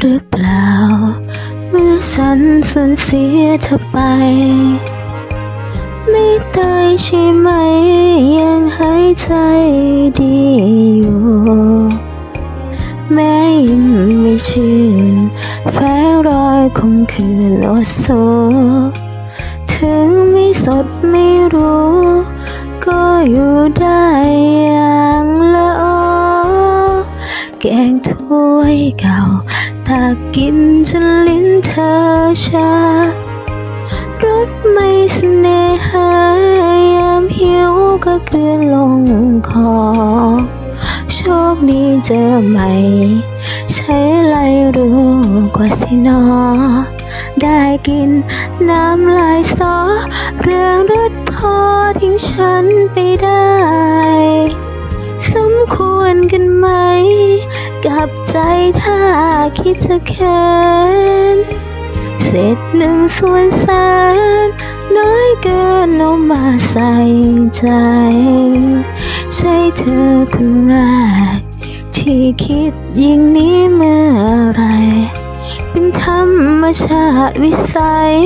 หรือเปล่า เมื่อฉันสูญเสียเธอไป ไม่ตายใช่ไหม ยังหายใจดีอยู่ แม้ยังไม่ชื่นแฝงรอยคมคืนโอโซ ถึงไม่สดไม่รู้ ก็อยู่ได้อย่างละออแกงถ้วยเก่า ตักกินจนลิ้นเธอชารสไม่เสน่หายามหิวก็คืนลงคอ โชคดีเจอใหม่ ใช้ไหลรู้กว่าสินอ ได้กินน้ำลายซอเรื่องรถพอทิ้งฉันไปได้ สมควรกันไหม กับใจถ้าคิดจะแค้นเศษหนึ่งส่วนแสนน้อยเกินเอามาใส่ใจ ใช่เธอคนแรก ที่คิดยิ่งนี้เมื่อไร เป็นธรรมชาติวิสัย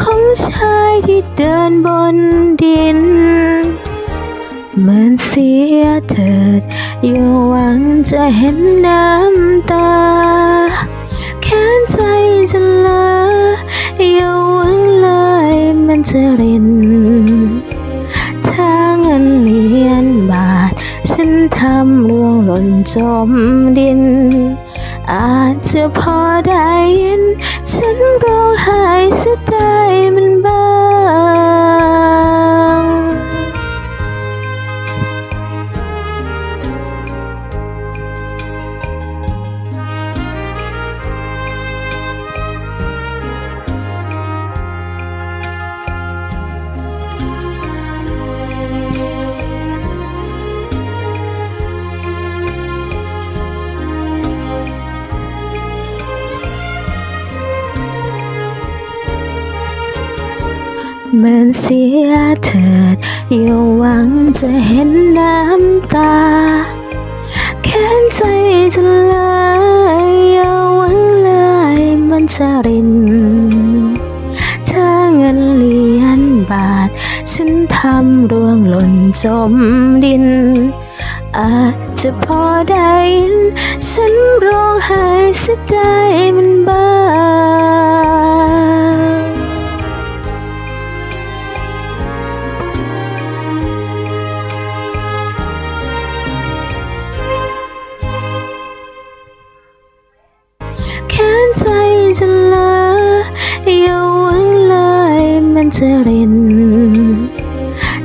ของชายที่เดินบนดินเหมือน เถิด อย่าหวังจะเห็นน้ำตา แค้นใจจะลาอย่าหวังเลยมันจะริน ถ้าเงินเหรียญบาท ฉันทำร่วงหล่นจมดินอาจจะพอได้ยิน ฉันร้องไห้ เหมือนเสียเถิดอย่าหวังจะเห็นน้ำตา แค้นใจจะลายอย่าหวังเลยมันจะรินถ้าเงินเหรียญบาท ฉันทำร่วงหล่นจมดิน อาจจะพอได้ยินฉันร้องไห้เสียดายมันบ้า จะริน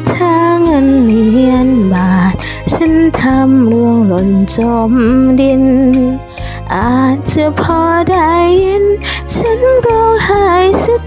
ถ้าเงินเหรียญบาท ฉันทำร่วงหล่นจมดิน อาจจะพอได้ยิน ฉันร้องไห้เสีย